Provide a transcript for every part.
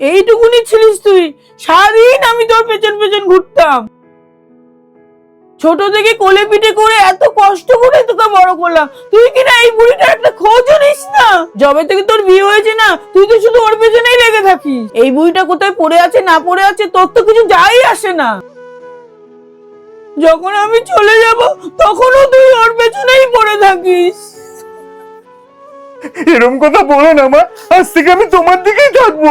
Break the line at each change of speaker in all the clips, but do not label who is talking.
এইটুকুনি ছিলিস তুই। সারাদিন আমি তোর পেছন পেছন ঘুরতাম। ছোট থেকে কোলে পিঠে করে এত কষ্ট করে তোকে বড় করলাম। তুই কি না এই বুড়িটার একটা খোঁজও নিস না? যবে থেকে তোর বিয়ে হয়েছে না, তুই তো শুধু ওর পেছনেই লেগে থাকিস। এই বুড়িটা কোথায় পড়ে আছে, না পড়ে আছে, তোর তো কিছু যাই আসে না। যখন আমি চলে যাব, তখনও তুই ওর পেছনেই পড়ে থাকিস।
এরকম কথা বলো না, মা। আজ থেকে আমি তোমার দিকেই থাকব।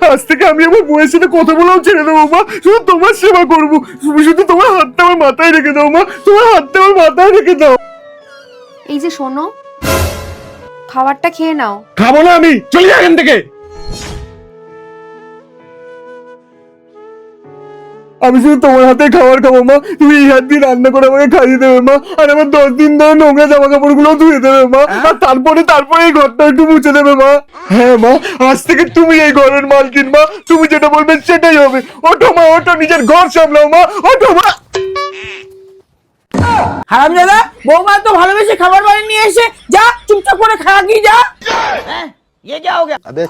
আজ থেকে আমি আমার বউয়ের সাথে কথা বলাও ছেড়ে দেবো মা। শুধু তোমার সেবা করব। শুধু শুধু তোমার হাতটা আমার মাথায় রেখে দাও মা। তোমার হাতটা আমার মাথায় রেখে দাও।
এই যে শোনো খাবারটা খেয়ে নাও।
খাব না আমি। চলে এখান থেকে। আমি শুধু তোমার হাতে খাবার খাব মা। তুমি এই হাত দিয়ে রান্না করে আমাকে খাইয়ে দেবে মা। আর আমার দশ দিন ধরে নোংরা জামা কাপড়গুলো ধুয়ে দেবে মা। আর তারপরে তারপরে এই ঘরটা একটু মুছে দেবে মা। হ্যাঁ মা। আজ থেকে তুমি এই ঘরের মালকিন মা। তুমি যেটা বলবে সেটাই হবে। ওঠো মা ওঠো নিজের ঘর সামলাও মা। ওঠো মা।
হারাম দাদা বৌমা তো ভালোবেসে খাবার বাড়ি নিয়ে এসে যা চুপচাপ করে খা কি যা।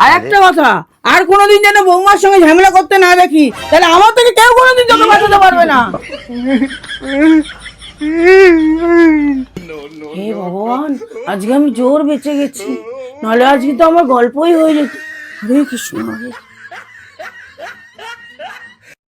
আর একটা কথা আর কোনোদিন যেন বৌমার সঙ্গে ঝামেলা করতে না দেখি তাহলে আমার থেকে কেউ কোনোদিন তোকে বাঁচাতে পারবে না। হে ভগবান আজকে আমি জোর বেঁচে গেছি নাহলে আজকে তো আমার গল্পই হয়ে যেত। হরে কৃষ্ণ হরে